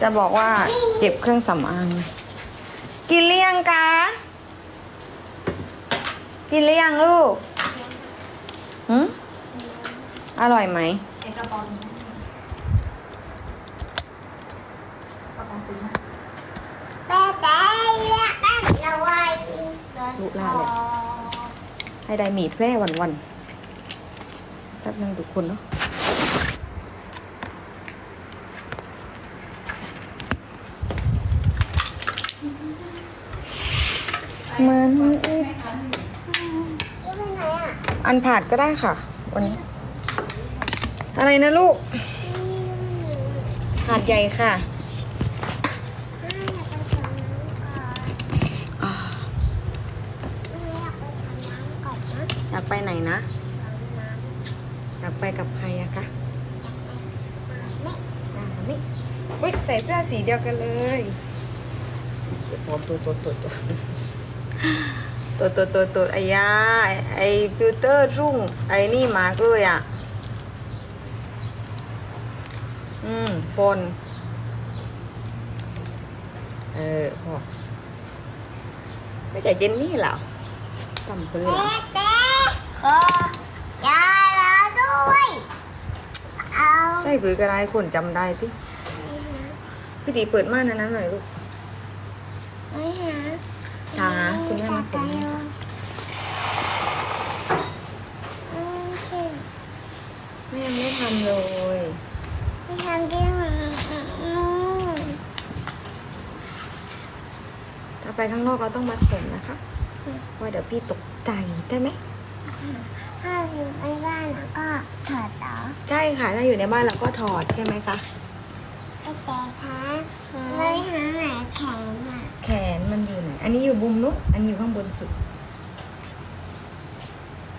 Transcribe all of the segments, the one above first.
จะบอกว่าเก็บเครื่องสำอางกินหรือยังกะกินหรือยังลูกหืมอร่อยไหมไอ้กะป๋องกระป๋องตึงนะแม่แต่เรียกแม่ละไว้ลูกลาเลยให้ได้หมีแพร่วันวันๆแป๊บนึงทุกคนเนาะ เหมือนอิจอันผาดก็ได้ค่ะ วันนี้ อะไรนะลูกผาดใหญ่ค่ะอยากไปไหนนะอยากไปกับใครอะคะอยานี่อุ้ยใส่เสื้อสีเดียวกันเลยตัวตัวตัวตัวตัว ตัวตัวตัวตัวไอ้ยาไอ้ฟิลเตอร์รุ่ง ไอ้นี่มากเลยอะ อืมปนเออพอไม่ใช่เจนนี่เหรอจำเลยเหรอเต้เต้ขอยาแล้วด้วย เอาใช่หรือกระไรคนจำได้ที่พี่ตีเปิดม่านนั้นหน่อยลูกไม่หา หาคุณแม่มาผมให้ค่ะแม่ยังไม่ทำเลยไม่ทำได้ไหมอืมถ้าไปข้างนอกเราต้องมัดผมนะคะว่าเดี๋ยวพี่ตกใจได้ไหมถ้าอยู่ในบ้านแล้วก็ถอดต่อใช่ค่ะ ถ้าอยู่ในบ้านเราก็ถอดใช่ไหมคะ แต่คะไม่หาไหนแขนอะแขนมันอยู่ไหน อันนี้อยู่บุมนุ๊กอันนี้อยู่ข้างบนสุด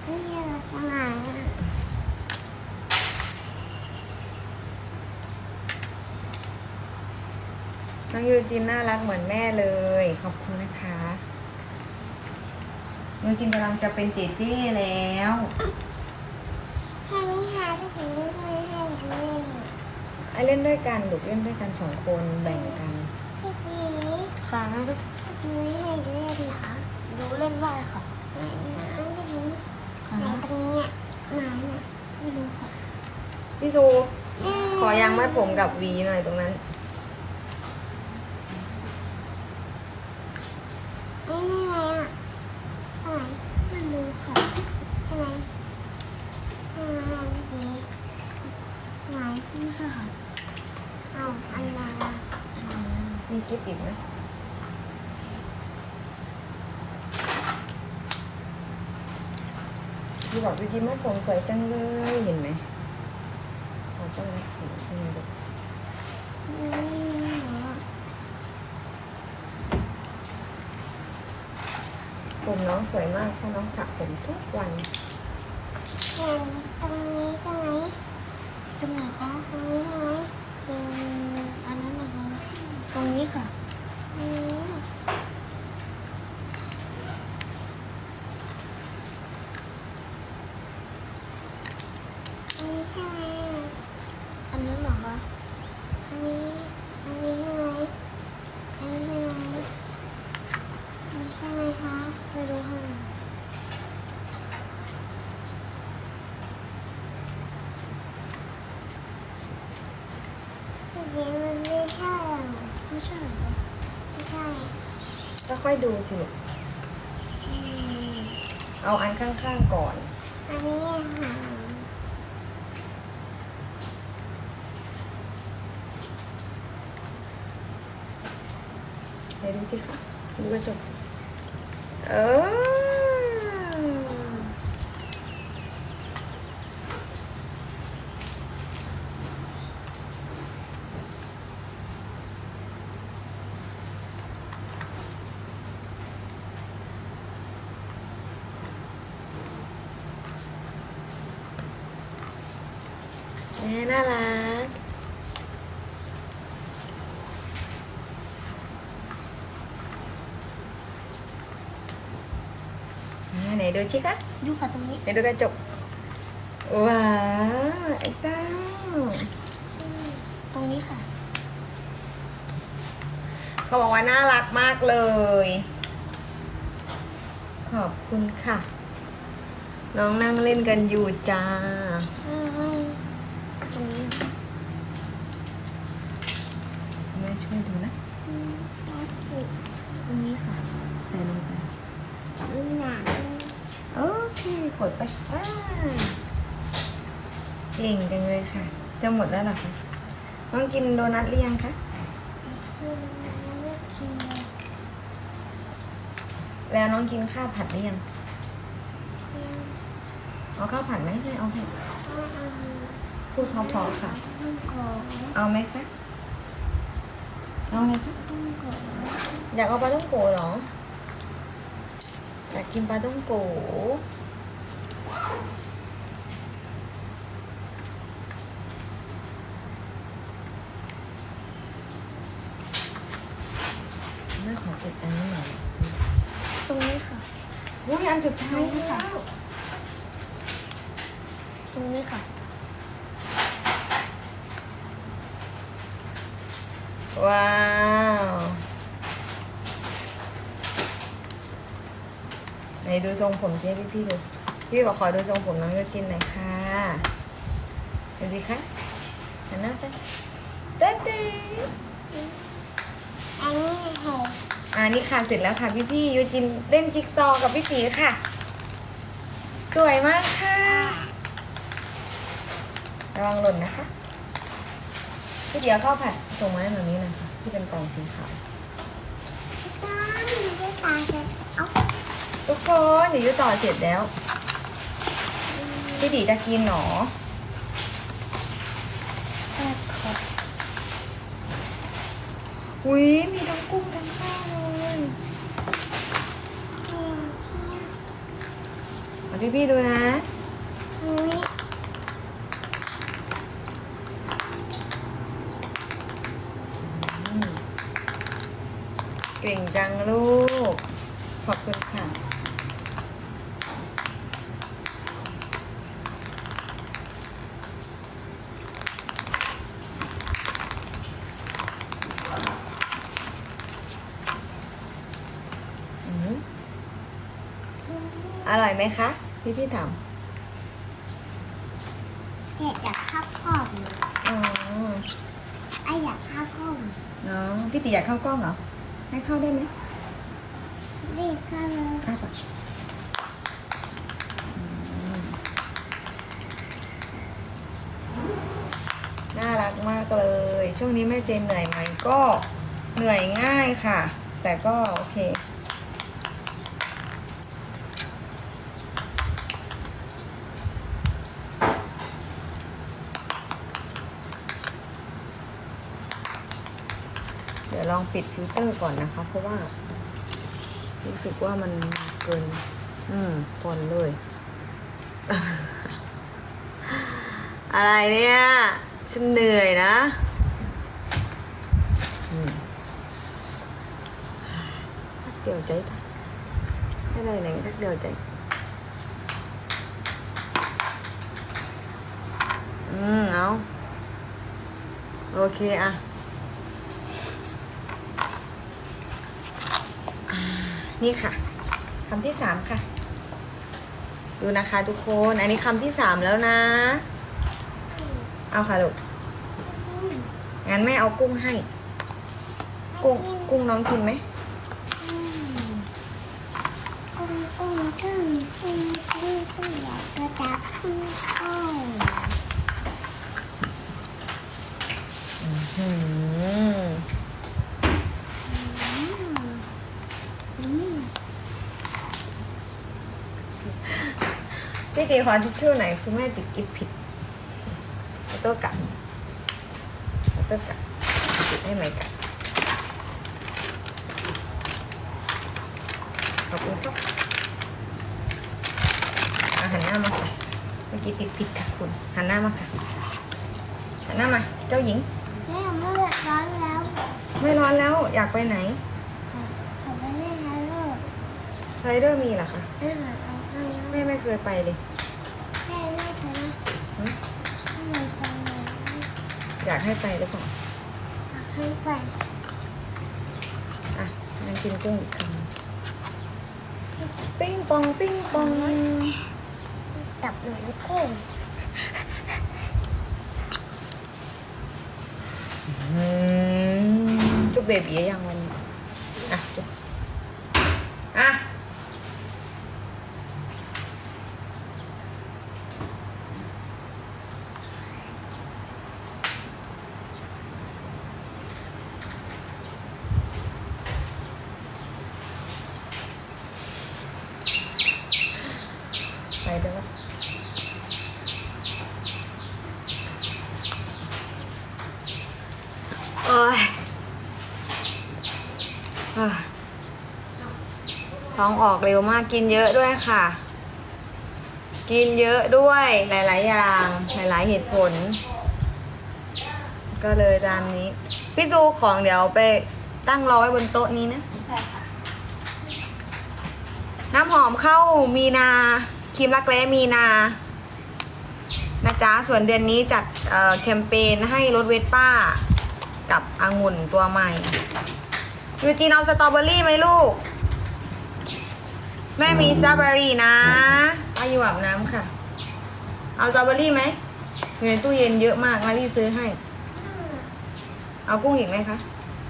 ไม่เจอตรงไหนอะน้องยูจินน่ารักเหมือนแม่เลย ขอบคุณนะคะยูจินกำลังจะเป็นเจเจ้แล้ว ถ้าไม่หาพี่ถึงไม่ให้ให้หนูเล่นอะ ไอ เล่นด้วยกันลูกเล่นด้วยกันสองคนแบ่งกันพี่จีค่ะพี่จีไม่ให้หนูเล่นเหรอดูเล่นได้ค่ะไหนนะพี่จีไหนตรงนี้อะไหนน่ะไม่รู้ค่ะพี่ซูขอยางมัดผมกับหวีหน่อยตรงนั้น ไม่ใช่ไหมอะทำไม ไม่รู้ค่ะ ใช่ไหมใช่ไหมอะพี่จีไหน ไม่ใช่ค่ะ เอาอันไหนอะ มีกิฟต์อีกไหมพี่บอกพี่จิ๊บมัดผมสวยจังเลยเห็นไหมเราต้องรัดผมใช่ไหมลูกผมน้องสวยมากเพราะน้องสระผมทุกวันตรงนี้ใช่ไหมตรงไหนคะตรงนี้ใช่ไหม รงนี้ค่ะอืมอันนี้ใช่ไหม อันนั้นเหรอคะ อันนี้ อันนี้ใช่ไหมอันนี้ใช่ไหมอันนี้ใช่ไหมคะ ไม่รู้ค่ะ จริงๆมันไม่ใช่หรอก ไม่ใช่เหรอคะ ไม่ใช่ ก็ ค่อยดูสิลูกอืมเอาอันข้างๆก่อน อันนี้ค่ะไหนดูสิคะดูกระจกเออ น่ารักอ่าไหนดูชิคะอยู่ค่ะตรงนี้ไหนดูกระจก ว้าวไอ้เต้าตรงนี้ค่ะ เขาบอกว่าน่ารักมากเลย ขอบคุณค่ะ น้องนั่งเล่นกันอยู่จ้า ตรงนี้ แม่ช่วยดูนะตรงนี้ค่ะ ใส่ลงไปหนังโอเค กดไปอ่าเก่งจังเลยค่ะ จะหมดแล้วเหรอคะน้องกินโดนัทหรือยังคะคือมันไม่กินเลยแล้วน้องกินข้าวผัดหรือยังยังเอาข้าวผัดไหมไม่เอาค่ะไม่เอาพูดพอๆค่ะต้องโกะเอาไหมคะ เอาไหมคะต้องโกะอยากเอาปลาต้องโกเหรอ อยากกินปลาต้องโกไม่ขอเก็บอันนี้หน่อยตรงนี้ค่ะอุ้ยอันสุดท้ายแล้วตรงนี้ค่ะ ว้าว ไหนดูทรงผมเจ๊พี่พี่ๆดู พี่บอกขอดูทรงผมน้องโยจินหน่อยค่ะ ดูสิคะหันหน้าไปเต้เต้อันนี้เห็ดอ่านี่ค่ะเสร็จแล้วค่ะพี่พี่ๆยูจินเล่นจิ๊กซอว์กับพี่ตีค่ะ สวยมากค่ะ ระวังหล่นนะคะ พี่เดี๋ยวข้าวผัดส่งมาให้หนูนี้นะคะที่เป็นกล่องสีขาวต้นไม่ได้ตายเลยเอาทุกคนเดี๋ยวยูต่อเสร็จแล้ว พี่ตีจะกินหนอแอบขอบอุ้ยมีทั้งกุ้งทั้งข้าวเลยเที่ยวเที่ยวเอาพี่พี่ๆดูนะอุ้ย เก่งจังลูก ขอบคุณค่ะอืมอร่อยไหมคะ พี่พี่ถามเห็ดอยากข้าวกล่องอ๋อไออยากข้าวกล่อง น้องพี่ตีอยากเข้ากล้องเหรอ ให้เข้าได้ไหมนี่ข้าวเลยอ้าปากอืมน่ารักมากเลย ช่วงนี้แม่เจนเหนื่อยไหมก็เหนื่อยง่ายค่ะ แต่ก็โอเค เดี๋ยวลอง ปิดฟิลเตอร์ก่อนนะคะ เพราะว่า รู้สึกว่ามันเกิน อืมฟอนเลย อะไรเนี่ยฉันเหนื่อยนะทักเดียวใจอะไรไหนทักเดียวใจ อืม เอา โอเคอะอ่า นี่ค่ะคำที่สามค่ะ ดูนะคะทุกคน อันนี้คำที่สามแล้วนะ เอาค่ะลูก งั้นแม่เอากุ้งให้ กุ้งกุ้งน้องกินไหมกุ้งกุ้งซึ่งกุ้งกุ้งกุ้งอยากกระดับกุ้งก้อย อืม อืม พี่ตีขอทิชชู่หน่อยคุณแม่ติดกิฟผิดขอโตัวกลับขอโตัวกลับติดให้ไหมกลับขอบคุณครับเอาหันหน้ามาค่ะเมื่อกี้ติดผิดค่ะคุณหันหน้ามาค่ะหันหน้ามาเจ้าหญิง แม่ไม่เดือดร้อนแล้วไม่ร้อนแล้วอยากไปไหนขอไปเล่นฮัลโหลสไลเดอร์มีเหรอคะเออเอาไปแล้วแม่ไม่เคยไปเลย แม่ไม่เคย หึ ไม่เคยเลย อยากให้ไปหรือเปล่าให้ไปกินกุ้งอีกคำปิ้งปองปิ้งปองกับหนูกุ้งอืมจุ๊บเบบียังวันนี้อะจุ๊บอะ ไปเด้อโอ้ยเอ้ยท้ ออกเร็วมากกินเยอะด้วยค่ะ กินเยอะด้วยหลาย ๆ อย่างหลาย ๆ เหตุผล ก็เลยตามนี้ พี่จูของเดี๋ยวไปตั้งรอไว้บนโต๊ะนี้นะน้ำหอมเข้ามีนาครีมรักแร้มีนานะจ๊ะส่วนเดือนนี้จัดแคมเปญให้รถเวสป้า กับองุ่นตัวใหม่ยูจีนเอาสตรอเบอรี่ไหมลูก แม่มีสตรอเบอรี่นะอายุอาบน้ำค่ะ เอาสตรอเบอรี่ไหมอยู่ในตู้เย็นเยอะมากมารีบซื้อให้ เอากุ้งอีกไหมคะ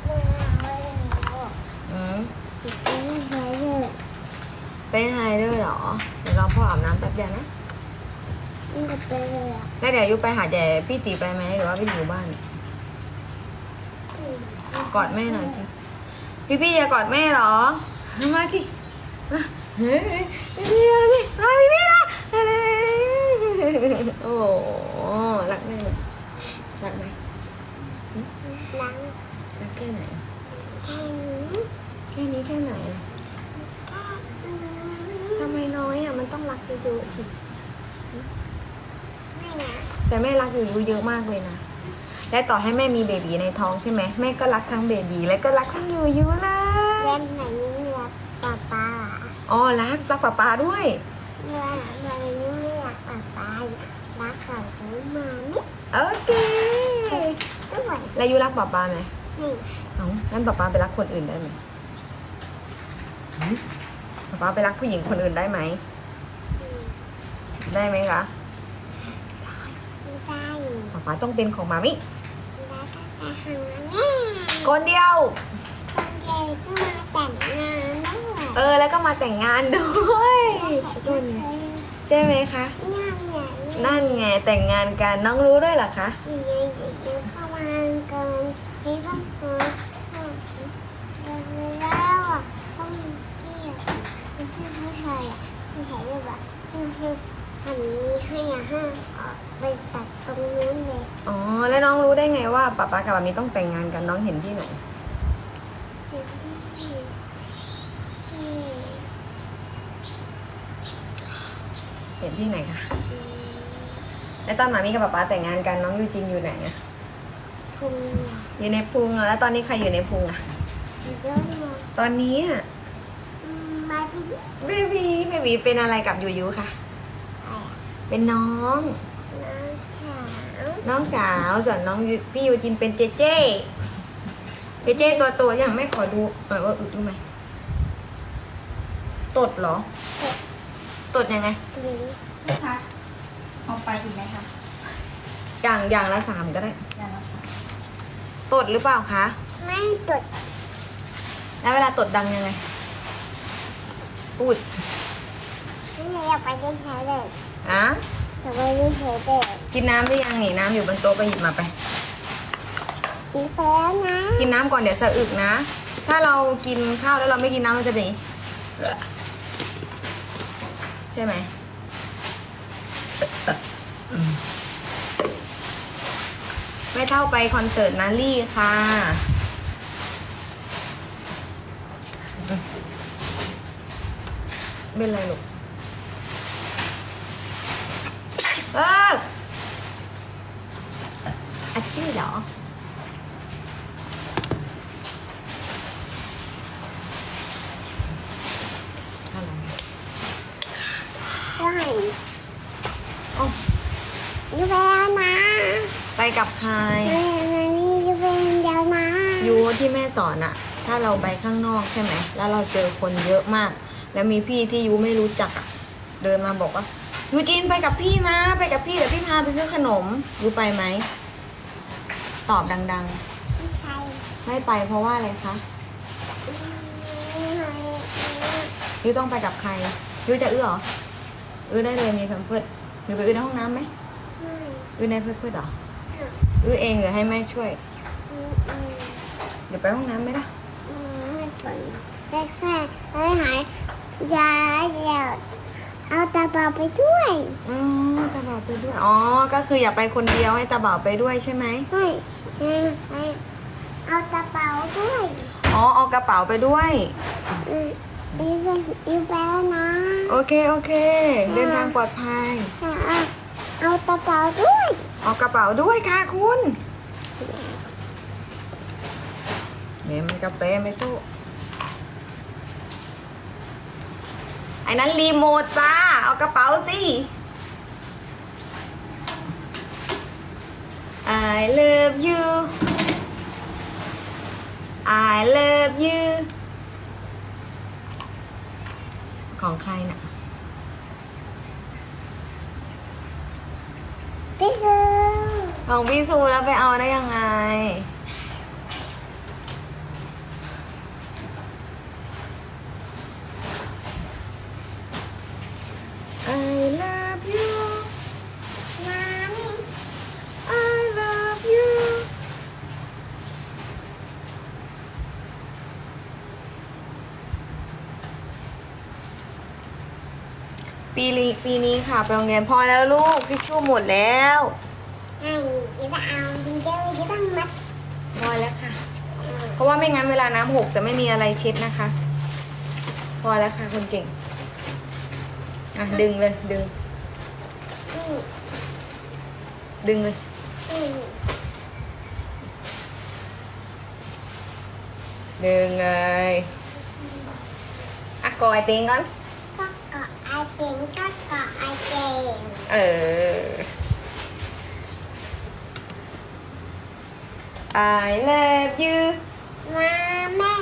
ไม่เอาแล้วอืมไม่เคยเลยเป็นไฮด้วยเหรอ เดี๋ยวรอพ่ออาบน้ำแป๊บเดียวนะมันก็เป็นเลยอะแล้วเดี๋ยวยุไปหาแย่พี่ตีไปไหมหรือว่าพี่ตีอยู่บ้าน กอดแม่หน่อยสิพี่พี่จะกอดแม่เหรอ มาสิ โอ้โหรักแม่ไหมรักไหมหลังรักแค่ไหนแค่นี้แค่นี้แค่ไหนแค่ทำไมน้อยอะมันต้องรักเยอะๆสิไม่นะแต่แม่รักอยู่เยอะมากเลยนะและต่อให้แม่มีเบบีในท้องใช่ไหมแม่ก็รักทั้งเบบีและก็รักทั้งอยู่ยูเลเลย นไหนนี้รักป๊าป๊า อ๋อรักรักป๊าป๊าด้วยเมื่อเมื่อนี้ไม่รักป๊าป๊ารักของฉันมามิโอเคด้วยแล้วยูรักป๊าป๊าไหมนี่เอ้างั้นป๊าป๊าไปรักคนอื่นได้ไหมหึป๊าป๊าไปรักผู้หญิงคนอื่นได้ไหมได้ไหมคะได้ป๊าป๊าต้องเป็นของมามิแล้วก็จะหาแม่คนเดียวคนเดียวก็มาแต่งงานด้วย เออ แล้วก็มาแต่งงานด้วยจนใช่ไหมคะงานเนี่ยนั่นไงแต่งงานกันน้องรู้ด้วยเหรอคะยังไงเดี๋ยวเข้ามาเกินที่ต้องเกินแล้วอะต้องพี่อะพี่ไม่เคยอะพี่เห็นแบบพี่ให้ทำนี้ให้อะห้าไปตัดตรงนู้นเลยอ๋อแล้วน้องรู้ได้ไงว่าป๊าป๊ากับมามิต้องแต่งงานกันน้องเห็นที่ไหนที่ที่ที่ เห็นที่ไหนคะแล้วตอนมามิกับป๊าป๊าแต่งงานกันน้องยูจินอยู่ไหนอะพุงอะอยู่ในพุงอะแล้วตอนนี้ใครอยู่ในพุงอะเยอะมากตอนนี้อะมาที่เบบีเบบีเป็นอะไรกับยูยูคะเป็นน้อง น้องขาวน้องสาวส่วนน้องยูพี่ยูจินเป็นเจเจเจเจตัวโตอย่างแม่ขอดูหน่อยว่าอึดรู้ไหม ตดเหรอ ตดยังไง ตรีพี่พักเอาไปอีกไหมคะอย่างอย่างละสามก็ได้อย่างละสามตดหรือเปล่าคะ ไม่ตดแล้วเวลาตดดังยังไง พูดไม่อยากไปเล่นแฮร์เดอร์อะอยากไปเล่นแฮร์เดอร์กินน้ำหรือยังนี่น้ำอยู่บนโต๊ะไปหยิบมาไป กินไปแล้วนะกินน้ำก่อนเดี๋ยวสะอึกนะ ถ้าเรากินข้าวแล้วเราไม่กินน้ำมันจะเป็นอย่างนี้ใช่ไหมไม่เท่าไปคอนเสิร์ตนาลี่ค่ะ เป็นไรลูกเอออาชีพเหรอ อะไร ใช่ โอ้ อ ยู่ไปแล้วนะไปกับใครแม่นี่อยู่ไปเดียวนะยูที่แม่สอนอะเถ้าเราไปข้างนอกใช่ไหม แล้วเราเจอคนเยอะมาก แล้วมีพี่ที่ยูไม่รู้จักอะเดินมาบอกว่ายูจีนไปกับพี่นะ ไปกับพี่เดี๋ยวพี่พาไปซื้อขนมยูไปไหม ตอบดัง ไม่ใช่ๆ ไม่ไปเพราะว่าอะไรคะไม่ใช่ยูต้องไปกับใครยูจะอื้อเหรอ อื้อได้เลยมีแพมเพิร์ดยูไปอื้อในห้องน้ำไหมไม่อื้อในเพื่อนเพื่อนเหรออื้อเองหรือให้แม่ช่วยอืมอืมเดี๋ยวไปห้องน้ำไหมล่ะอืมให้ก่อนแค่แค่ให้หายยาเดี๋ยวเอาตาเปล่าไปด้วยอ๋อตาบ่าวไปด้วยอ๋อก็คืออย่าไปคนเดียวให้ตาบ่าวไปด้วยใช่ไหมให้ให้ให้เอาตาเปล่าด้วยอ๋อเอากระเป๋าไปด้วย อืม อีไปอีไปแล้วนะ โอเค โอเค เดินทางปลอดภัย เอาเอาตาเปล่าด้วยเอากระเป๋าด้วยค่ะคุณเนี่ยมันกระเป๋ไม่ตู้ไอ้นั้นรีโมทจ้า เอากระเป๋าสิ I love you I love you ของใครน่ะพี่ซื้อของพี่ซูแล้วไปเอาได้ยังไง I love you น้ำ I love you ปีนี้ปีนี้ค่ะไปโรงเรียนพอแล้วลูกทิชชู่หมดแล้วให้อีไปเอาจริงๆอีต้องมัดพอแล้วค่ะ เพราะว่าไม่งั้นเวลาน้ำหกจะไม่มีอะไรเช็ดนะคะ พอแล้วค่ะคนเก่งอะดึงเลยดึงอืมดึงเลยอืมดึงเลยอะกอไอเตีงก่อน ก็เกาะไอเต็งก็เกาะไอเต็งเออ I love you มาแม่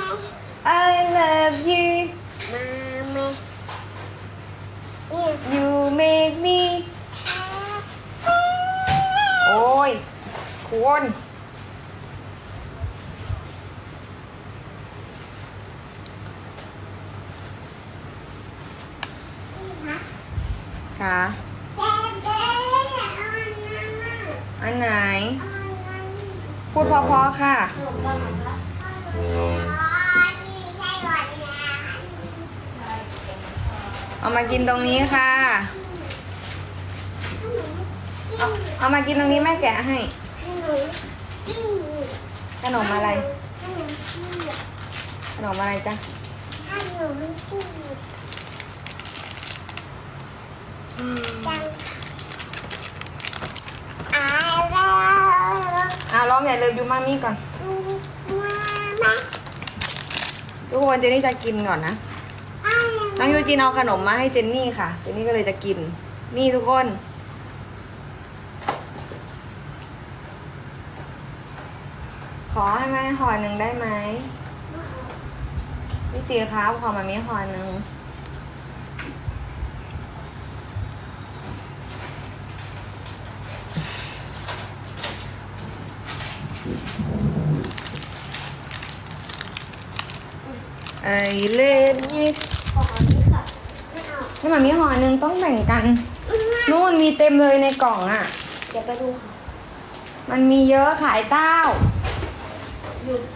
I love you มาแม่เนี่ย you make me โอ้ยควร พี่คะ ค่ะ เด็กเด็กเอาอันไหน พูดเพอๆค่ะ เอามากินตรงนี้ค่ะ เอาเอามากินตรงนี้แม่แกะให้ ขนมอะไร ขนมอะไรจ๊ะ ขนมปี้ จังอายแล้วอะร้องใหญ่เลยดูมามี่ก่อนมาทุกคนเจนนี่จะกินก่อนนะน้องยูจีนเอาขนมมาให้เจนนี่ค่ะ เจนนี่ก็เลยจะกิน นี่ทุกคน ขอให้แม่ห่อหนึ่งได้ไหมพี่ตีครับขอมามีห่อหนึ่ง ไอเล่นยี่ขอนี่ค่ะไม่เอาให้มามีห่อหนึ่งต้องแบ่งกัน นู่นมีเต็มเลยในกล่องอะ เดี๋ยวไปดูค่ะ มันมีเยอะขายเต้าอยู่ไปดูค่ะ